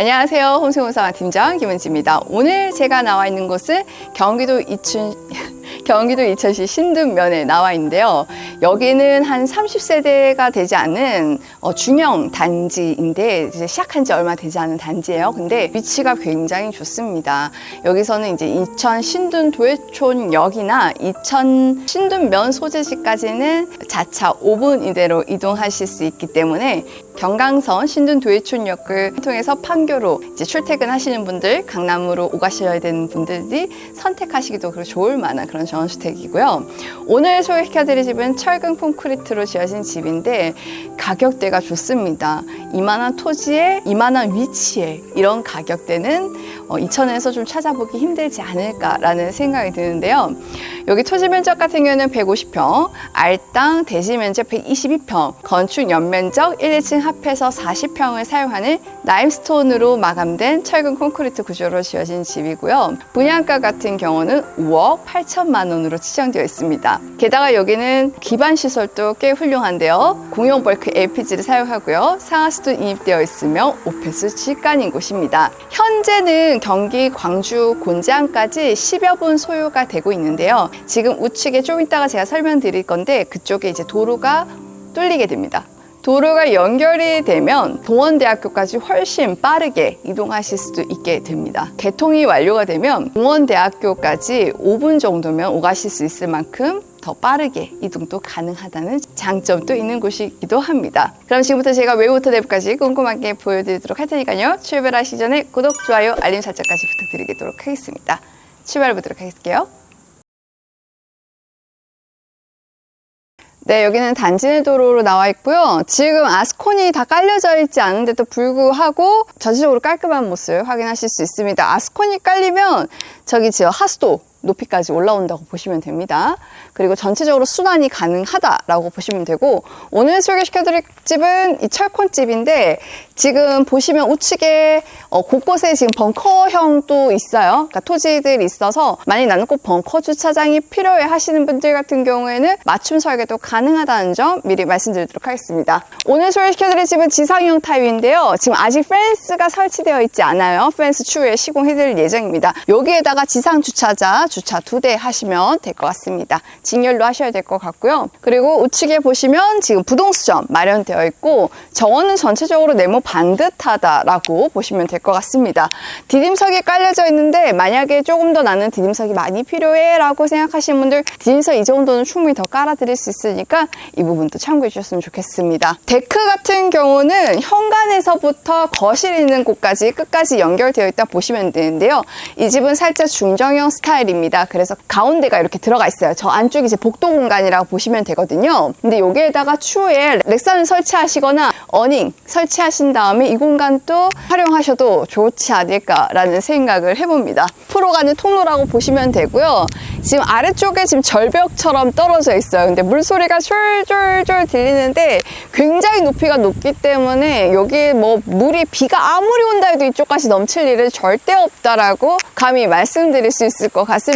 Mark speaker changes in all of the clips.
Speaker 1: 안녕하세요. 홈세무사 팀장 김은지입니다. 오늘 제가 나와 있는 곳은 경기도 이춘 경기도 이천시 신둔면에 나와 있는데요. 여기는 한 30세대가 되지 않은 어, 중형 단지인데 이제 시작한 지 얼마 되지 않은 단지예요. 근데 위치가 굉장히 좋습니다. 여기서는 이제 이천 신둔 도예촌역이나 이천 신둔면 소재지까지는 자차 5분 이내로 이동하실 수 있기 때문에 경강선 신둔 도예촌역을 통해서 판교로 이제 출퇴근하시는 분들, 강남으로 오가셔야 되는 분들이 선택하시기도 좋을 만한 그런 전원주택이고요. 오늘 소개시켜드릴 집은 철근 콘크리트로 지어진 집인데 가격대가 좋습니다. 이만한 토지에 이만한 위치에 이런 가격대는 어, 이천에서 좀 찾아보기 힘들지 않을까라는 생각이 드는데요. 여기 토지 면적 같은 경우는 150평, 알땅 대지 면적 122평, 건축 연면적 1, 2층 합해서 40평을 사용하는 라임스톤으로 마감된 철근 콘크리트 구조로 지어진 집이고요. 분양가 같은 경우는 5억 8천만 원으로 치정되어 있습니다. 게다가 여기는 기반 시설도 꽤 훌륭한데요. 공용 벌크 LPG를 사용하고요. 상하수도 인입되어 있으며 오페스 직관인 곳입니다. 현재는 경기 광주 곤지암까지 10여 분 소요가 되고 있는데요. 지금 우측에 좀 이따가 제가 설명드릴 건데 그쪽에 이제 도로가 뚫리게 됩니다. 도로가 연결이 되면 동원대학교까지 훨씬 빠르게 이동하실 수도 있게 됩니다. 개통이 완료가 되면 동원대학교까지 5분 정도면 오가실 수 있을 만큼 더 빠르게 이동도 가능하다는 장점도 있는 곳이기도 합니다. 그럼 지금부터 제가 외부터 내부까지 꼼꼼하게 보여드리도록 할 테니까요. 출발하시기 전에 구독, 좋아요, 알림 설정까지 부탁드리도록 하겠습니다. 출발해 보도록 할게요. 네, 여기는 단지 내 도로로 나와 있고요. 지금 아스콘이 다 깔려져 있지 않은데도 불구하고 전체적으로 깔끔한 모습 확인하실 수 있습니다. 아스콘이 깔리면 저기 지금 하수도 높이까지 올라온다고 보시면 됩니다. 그리고 전체적으로 순환이 가능하다라고 보시면 되고 오늘 소개시켜 드릴 집은 이 철콘집인데 지금 보시면 우측에 어, 곳곳에 지금 벙커형도 있어요. 그러니까 토지들이 있어서 만약 나는 꼭 벙커 주차장이 필요해 하시는 분들 같은 경우에는 맞춤 설계도 가능하다는 점 미리 말씀드리도록 하겠습니다. 오늘 소개시켜 드릴 집은 지상형 타입인데요. 지금 아직 펜스가 설치되어 있지 않아요. 펜스 추후에 시공해 드릴 예정입니다. 여기에다가 지상 주차자 주차 두 대 하시면 될 것 같습니다. 직렬로 하셔야 될 것 같고요. 그리고 우측에 보시면 지금 부동수점 마련되어 있고 정원은 전체적으로 네모 반듯하다라고 보시면 될 것 같습니다. 디딤석이 깔려져 있는데 만약에 조금 더 나는 디딤석이 많이 필요해 라고 생각하시는 분들 디딤석 이 정도는 충분히 더 깔아드릴 수 있으니까 이 부분도 참고해 주셨으면 좋겠습니다. 데크 같은 경우는 현관에서부터 거실 있는 곳까지 끝까지 연결되어 있다 보시면 되는데요. 이 집은 살짝 중정형 스타일입니다. 그래서 가운데가 이렇게 들어가 있어요. 저 안쪽이 이제 복도 공간이라고 보시면 되거든요. 근데 여기에다가 추후에 렉산을 설치하시거나 어닝 설치하신 다음에 이 공간도 활용하셔도 좋지 않을까라는 생각을 해봅니다. 프로 가는 통로라고 보시면 되고요. 지금 아래쪽에 지금 절벽처럼 떨어져 있어요. 근데 물소리가 쫄쫄쫄 들리는데 굉장히 높이가 높기 때문에 여기 뭐 물이 비가 아무리 온다 해도 이쪽까지 넘칠 일은 절대 없다라고 감히 말씀드릴 수 있을 것 같습니다.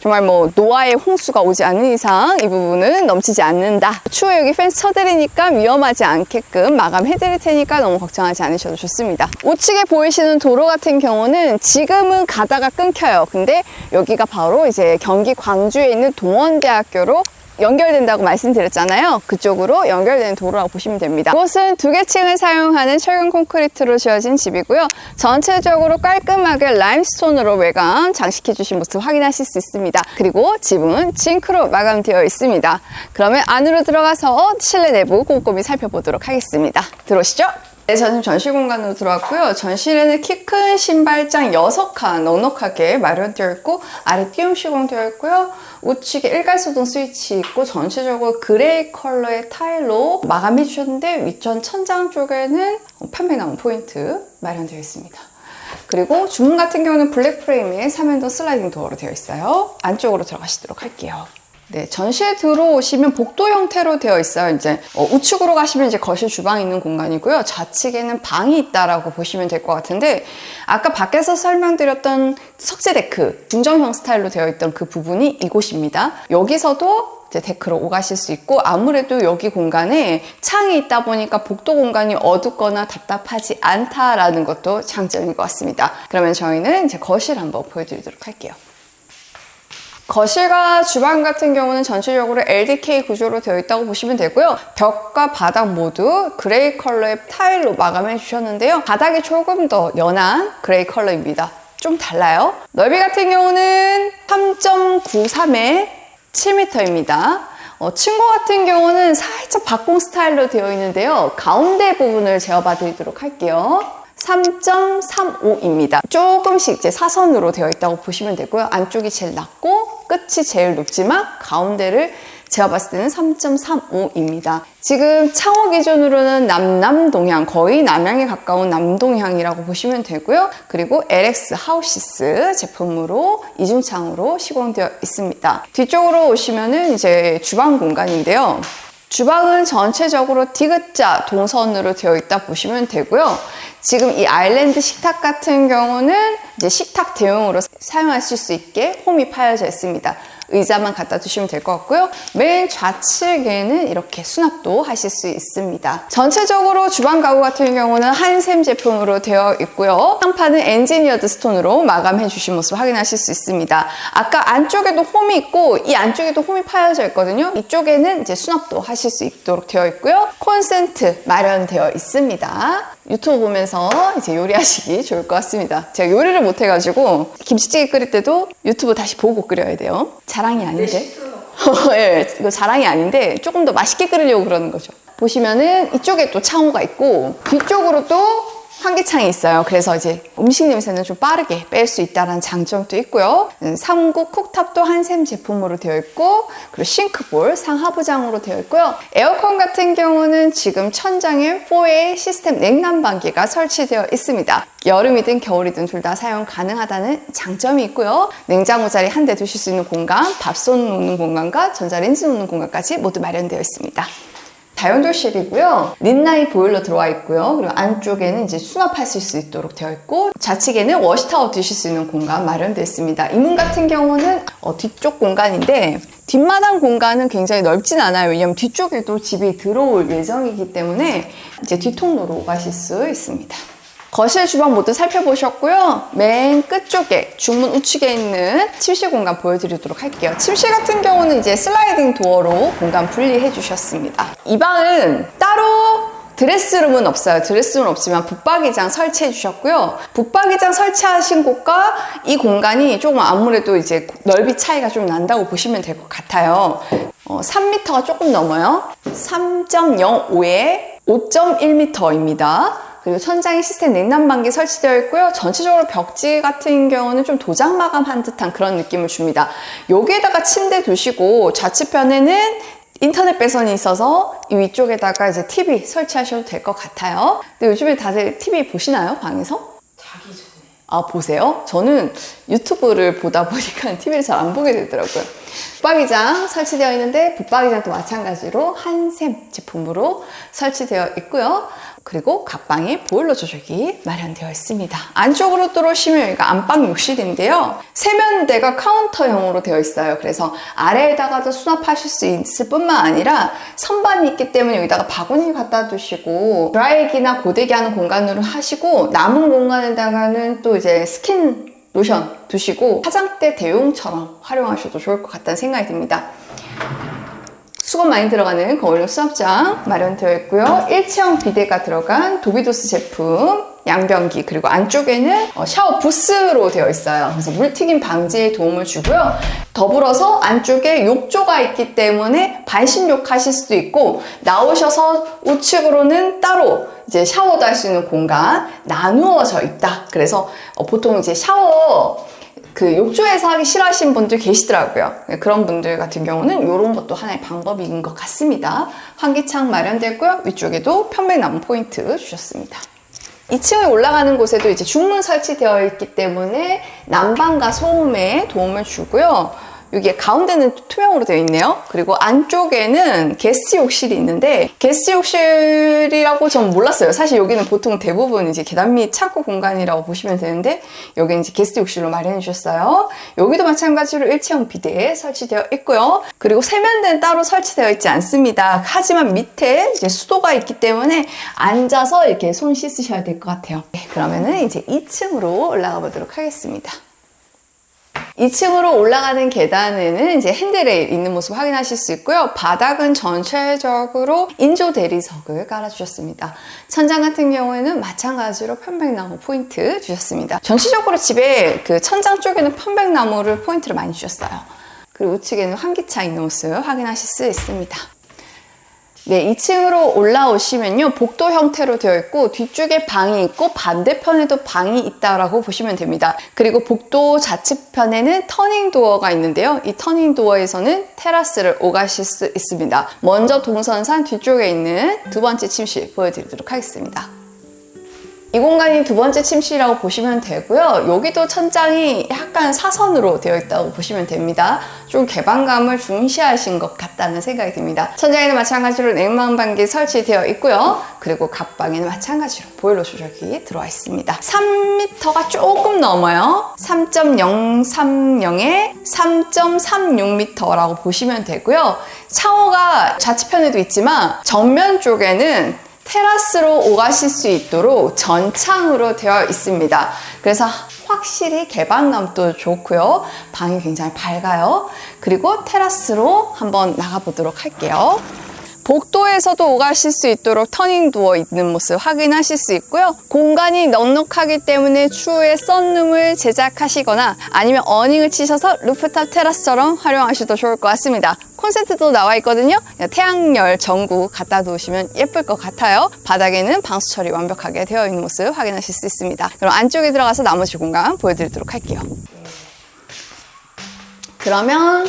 Speaker 1: 정말 뭐 노아의 홍수가 오지 않는 이상 이 부분은 넘치지 않는다. 추후에 여기 펜스 쳐드리니까 위험하지 않게끔 마감해드릴 테니까 너무 걱정하지 않으셔도 좋습니다. 우측에 보이시는 도로 같은 경우는 지금은 가다가 끊겨요. 근데 여기가 바로 이제 경기 광주에 있는 동원대학교로 연결된다고 말씀드렸잖아요. 그쪽으로 연결되는 도로라고 보시면 됩니다. 이곳은 두 개 층을 사용하는 철근 콘크리트로 지어진 집이고요. 전체적으로 깔끔하게 라임스톤으로 외관 장식해 주신 모습 확인하실 수 있습니다. 그리고 집은 징크로 마감되어 있습니다. 그러면 안으로 들어가서 실내 내부 꼼꼼히 살펴보도록 하겠습니다. 들어오시죠. 네, 저는 전시 공간으로 들어왔고요. 전실에는 키 큰 신발장 6칸 넉넉하게 마련되어 있고 아래 띄움 시공되어 있고요. 우측에 일괄소등 스위치 있고 전체적으로 그레이 컬러의 타일로 마감해 주셨는데 윗전 천장 쪽에는 편백나무 포인트 마련되어 있습니다. 그리고 주문 같은 경우는 블랙 프레임에 3연동 슬라이딩 도어로 되어 있어요. 안쪽으로 들어가시도록 할게요. 네, 전시에 들어오시면 복도 형태로 되어 있어요. 이제 어, 우측으로 가시면 이제 거실 주방이 있는 공간이고요. 좌측에는 방이 있다라고 보시면 될 것 같은데 아까 밖에서 설명드렸던 석재 데크 중정형 스타일로 되어 있던 그 부분이 이곳입니다. 여기서도 이제 데크로 오가실 수 있고 아무래도 여기 공간에 창이 있다 보니까 복도 공간이 어둡거나 답답하지 않다라는 것도 장점인 것 같습니다. 그러면 저희는 이제 거실 한번 보여드리도록 할게요. 거실과 주방 같은 경우는 전체적으로 LDK 구조로 되어 있다고 보시면 되고요. 벽과 바닥 모두 그레이 컬러의 타일로 마감해 주셨는데요. 바닥이 조금 더 연한 그레이 컬러입니다. 좀 달라요. 넓이 같은 경우는 3.93에 7m입니다. 어, 층고 같은 경우는 살짝 박공 스타일로 되어 있는데요. 가운데 부분을 재어봐 드리도록 할게요. 3.35입니다. 조금씩 이제 사선으로 되어 있다고 보시면 되고요. 안쪽이 제일 낮고 끝이 제일 높지만 가운데를 제가 봤을 때는 3.35입니다. 지금 창호 기준으로는 남남동향, 거의 남향에 가까운 남동향이라고 보시면 되고요. 그리고 LX 하우시스 제품으로 이중창으로 시공되어 있습니다. 뒤쪽으로 오시면은 이제 주방 공간인데요. 주방은 전체적으로 디귿자 동선으로 되어 있다 보시면 되고요. 지금 이 아일랜드 식탁 같은 경우는 이제 식탁 대용으로 사용하실 수 있게 홈이 파여져 있습니다. 의자만 갖다 두시면 될 것 같고요. 맨 좌측에는 이렇게 수납도 하실 수 있습니다. 전체적으로 주방 가구 같은 경우는 한샘 제품으로 되어 있고요. 상판은 엔지니어드 스톤으로 마감해 주신 모습 확인하실 수 있습니다. 아까 안쪽에도 홈이 있고 이 안쪽에도 홈이 파여져 있거든요. 이쪽에는 이제 수납도 하실 수 있도록 되어 있고요. 콘센트 마련되어 있습니다. 유튜브 보면서 이제 요리하시기 좋을 것 같습니다. 제가 요리를 못 해가지고 김치찌개 끓일 때도 유튜브 다시 보고 끓여야 돼요. 자랑이 아닌데. 예, 이거 자랑이 아닌데 조금 더 맛있게 끓이려고 그러는 거죠. 보시면은 이쪽에 또 창호가 있고 뒤쪽으로 또 환기창이 있어요. 그래서 이제 음식 냄새는 좀 빠르게 뺄 수 있다는 장점도 있고요. 음, 삼국 쿡탑도 한샘 제품으로 되어 있고 그리고 싱크볼 상하부장으로 되어 있고요. 에어컨 같은 경우는 지금 천장에 4웨이 시스템 냉난방기가 설치되어 있습니다. 여름이든 겨울이든 둘 다 사용 가능하다는 장점이 있고요. 냉장고 자리 한 대 두실 수 있는 공간, 밥솥 놓는 공간과 전자레인지 놓는 공간까지 모두 마련되어 있습니다. 다용도실이고요. 린나이 보일러 들어와 있고요. 그리고 안쪽에는 이제 수납하실 수 있도록 되어 있고 좌측에는 워시타워 두실 수 있는 공간 마련되어 있습니다. 이 문 같은 경우는 어, 뒤쪽 공간인데 뒷마당 공간은 굉장히 넓진 않아요. 왜냐면 뒤쪽에도 집이 들어올 예정이기 때문에 이제 뒤통로로 가실 수 있습니다. 거실 주방 모두 살펴보셨고요. 맨 끝쪽에 중문 우측에 있는 침실 공간 보여드리도록 할게요. 침실 같은 경우는 이제 슬라이딩 도어로 공간 분리해 주셨습니다. 이 방은 따로 드레스룸은 없어요. 드레스룸은 없지만 붙박이장 설치해 주셨고요. 붙박이장 설치하신 곳과 이 공간이 조금 아무래도 이제 넓이 차이가 좀 난다고 보시면 될 것 같아요. 어, 3m가 조금 넘어요. 3.05에 5.1m입니다. 그리고 천장에 시스템 냉난방기 설치되어 있고요. 전체적으로 벽지 같은 경우는 좀 도장 마감한 듯한 그런 느낌을 줍니다. 여기에다가 침대 두시고 좌측편에는 인터넷 배선이 있어서 이 위쪽에다가 이제 TV 설치하셔도 될 것 같아요. 근데 요즘에 다들 TV 보시나요? 방에서?
Speaker 2: 자기 전에
Speaker 1: 아, 보세요? 저는 유튜브를 보다 보니까 TV를 잘 안 보게 되더라고요. 붙박이장 설치되어 있는데 붙박이장도 마찬가지로 한샘 제품으로 설치되어 있고요. 그리고 갑방에 보일러 조절기 마련되어 있습니다. 안쪽으로 들어오시면 여기가 안방 욕실인데요. 세면대가 카운터형으로 되어 있어요. 그래서 아래에다가도 수납하실 수 있을 뿐만 아니라 선반이 있기 때문에 여기다가 바구니 갖다 두시고 드라이기나 고데기 하는 공간으로 하시고 남은 공간에다가는 또 이제 스킨 로션 두시고 화장대 대용처럼 활용하셔도 좋을 것 같다는 생각이 듭니다. 수건 많이 들어가는 거울용 수납장 마련되어 있고요. 일체형 비데가 들어간 도비도스 제품 양변기 그리고 안쪽에는 어, 샤워 부스로 되어 있어요. 그래서 물튀김 방지에 도움을 주고요. 더불어서 안쪽에 욕조가 있기 때문에 반신욕 하실 수도 있고 나오셔서 우측으로는 따로 이제 샤워도 할 수 있는 공간 나누어져 있다. 그래서 어, 보통 이제 샤워 그 욕조에서 하기 싫어하시는 분들 계시더라고요. 그런 분들 같은 경우는 이런 것도 하나의 방법인 것 같습니다. 환기창 마련됐고요. 위쪽에도 편백 나무 포인트 주셨습니다. 2층에 올라가는 곳에도 이제 중문 설치되어 있기 때문에 난방과 소음에 도움을 주고요. 여기 가운데는 투명으로 되어 있네요. 그리고 안쪽에는 게스트 욕실이 있는데 게스트 욕실이라고 전 몰랐어요. 사실 여기는 보통 대부분 이제 계단 및 창고 공간이라고 보시면 되는데 여기는 이제 게스트 욕실로 마련해 주셨어요. 여기도 마찬가지로 일체형 비대 설치되어 있고요. 그리고 세면대는 따로 설치되어 있지 않습니다. 하지만 밑에 이제 수도가 있기 때문에 앉아서 이렇게 손 씻으셔야 될 것 같아요. 네, 그러면은 이제 2층으로 올라가 보도록 하겠습니다. 2층으로 올라가는 계단에는 이제 핸드레일 있는 모습 확인하실 수 있고요. 바닥은 전체적으로 인조 대리석을 깔아주셨습니다. 천장 같은 경우에는 마찬가지로 편백나무 포인트 주셨습니다. 전체적으로 집에 그 천장 쪽에는 편백나무를 포인트를 많이 주셨어요. 그리고 우측에는 환기차 있는 모습 확인하실 수 있습니다. 네, 2층으로 올라오시면요. 복도 형태로 되어 있고 뒤쪽에 방이 있고 반대편에도 방이 있다라고 보시면 됩니다. 그리고 복도 좌측편에는 터닝 도어가 있는데요. 이 터닝 도어에서는 테라스를 오가실 수 있습니다. 먼저 동선산 뒤쪽에 있는 두 번째 침실 보여드리도록 하겠습니다. 이 공간이 두 번째 침실이라고 보시면 되고요. 여기도 천장이 약간 사선으로 되어 있다고 보시면 됩니다. 좀 개방감을 중시하신 것 같다는 생각이 듭니다. 천장에는 마찬가지로 냉방방기 설치되어 있고요. 그리고 갑방에는 마찬가지로 보일러 조절기 들어와 있습니다. 3m가 조금 넘어요. 3.030에 3.36m라고 보시면 되고요. 샤워가 좌측편에도 있지만 정면 쪽에는 테라스로 오가실 수 있도록 전창으로 되어 있습니다. 그래서 확실히 개방감도 좋고요. 방이 굉장히 밝아요. 그리고 테라스로 한번 나가보도록 할게요. 복도에서도 오가실 수 있도록 터닝 도어 있는 모습 확인하실 수 있고요. 공간이 넉넉하기 때문에 추후에 썬룸을 제작하시거나 아니면 어닝을 치셔서 루프탑 테라스처럼 활용하셔도 좋을 것 같습니다. 콘센트도 나와 있거든요. 태양열 전구 갖다 두시면 예쁠 것 같아요. 바닥에는 방수 처리 완벽하게 되어 있는 모습 확인하실 수 있습니다. 그럼 안쪽에 들어가서 나머지 공간 보여드리도록 할게요. 그러면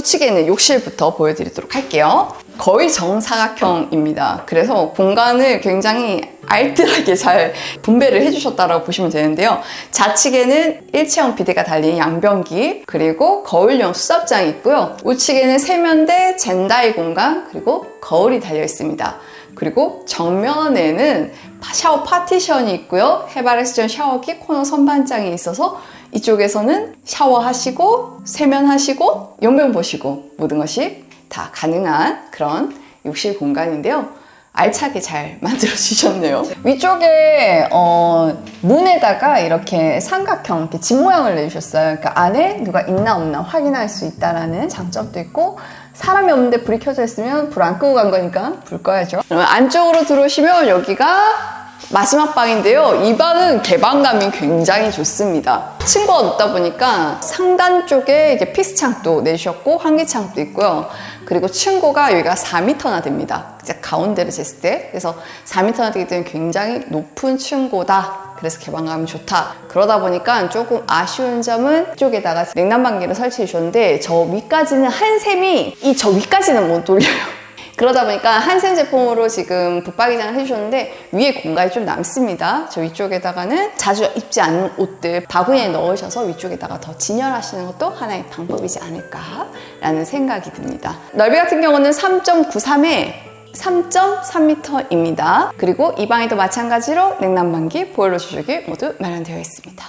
Speaker 1: 우측에는 욕실부터 보여드리도록 할게요. 거의 정사각형입니다. 그래서 공간을 굉장히 알뜰하게 잘 분배를 해주셨다고 보시면 되는데요. 좌측에는 일체형 비대가 달린 양변기, 그리고 거울용 수납장이 있고요. 우측에는 세면대, 젠다이 공간, 그리고 거울이 달려 있습니다. 그리고 정면에는 샤워 파티션이 있고요. 해바레스전 샤워기 코너 선반장이 있어서 이쪽에서는 샤워하시고 세면하시고 용변 보시고 모든 것이 다 가능한 그런 욕실 공간인데요. 알차게 잘 만들어 주셨네요. 위쪽에 어, 문에다가 이렇게 삼각형 이렇게 집 모양을 내주셨어요. 그러니까 안에 누가 있나 없나 확인할 수 있다라는 장점도 있고 사람이 없는데 불이 켜져 있으면 불 안 끄고 간 거니까 불 꺼야죠. 그러면 안쪽으로 들어오시면 여기가 마지막 방인데요. 이 방은 개방감이 굉장히 좋습니다. 층고가 높다 보니까 상단 쪽에 이제 피스창도 내주셨고 환기창도 있고요. 그리고 층고가 여기가 4m나 됩니다. 이제 가운데를 쟀을 때. 그래서 4m나 되기 때문에 굉장히 높은 층고다. 그래서 개방감이 좋다. 그러다 보니까 조금 아쉬운 점은 이쪽에다가 냉난방기를 설치해 주셨는데 저 위까지는 한 셈이 이 저 위까지는 못 돌려요. 그러다 보니까 한센 제품으로 지금 붙박이장을 해주셨는데 위에 공간이 좀 남습니다. 저 위쪽에다가는 자주 입지 않는 옷들 바구니에 넣으셔서 위쪽에다가 더 진열하시는 것도 하나의 방법이지 않을까라는 생각이 듭니다. 넓이 같은 경우는 3.93에 3.3m입니다. 그리고 이 방에도 마찬가지로 냉난방기, 보일러 조절기 모두 마련되어 있습니다.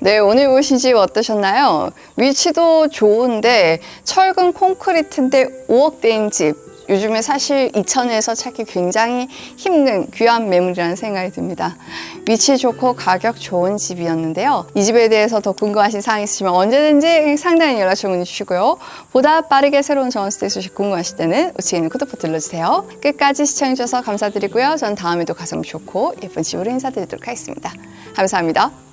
Speaker 1: 네, 오늘 보신 집 어떠셨나요? 위치도 좋은데 철근 콘크리트인데 5억대인 집. 요즘에 사실 이천에서 찾기 굉장히 힘든 귀한 매물이라는 생각이 듭니다. 위치 좋고 가격 좋은 집이었는데요. 이 집에 대해서 더 궁금하신 사항 있으시면 언제든지 상단에 연락 주문해 주시고요. 보다 빠르게 새로운 전원스테이 소식 궁금하실 때는 우측에 있는 쿠드포 눌러주세요. 끝까지 시청해 주셔서 감사드리고요. 전 다음에도 가슴 좋고 예쁜 집으로 인사드리도록 하겠습니다. 감사합니다.